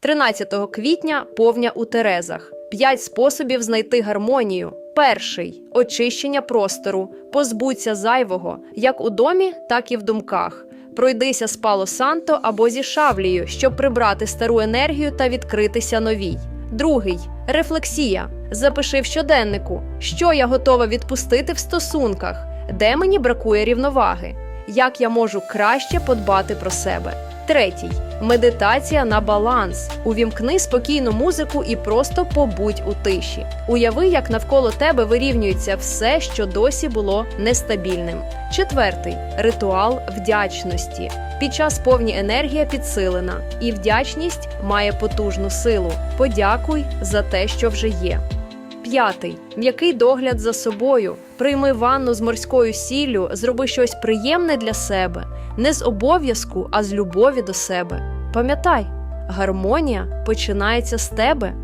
13 квітня повня у Терезах. П'ять способів знайти гармонію. Перший очищення простору. Позбудься зайвого, як у домі, так і в думках. Пройдися з Пало Санто або зі шавлею, щоб прибрати стару енергію та відкритися новій. Другий рефлексія. Запиши в щоденнику, що я готова відпустити в стосунках, де мені бракує рівноваги, як я можу краще подбати про себе. Третій медитація на баланс. Увімкни спокійну музику і просто побудь у тиші. Уяви, як навколо тебе вирівнюється все, що досі було нестабільним. Четвертий ритуал вдячності. Під час повні енергія підсилена, і вдячність має потужну силу. Подякуй за те, що вже є. П'ятий м'який догляд за собою. Прийми ванну з морською сіллю, зроби щось приємне для себе, не з обов'язку, а з любові до себе. Пам'ятай, гармонія починається з тебе.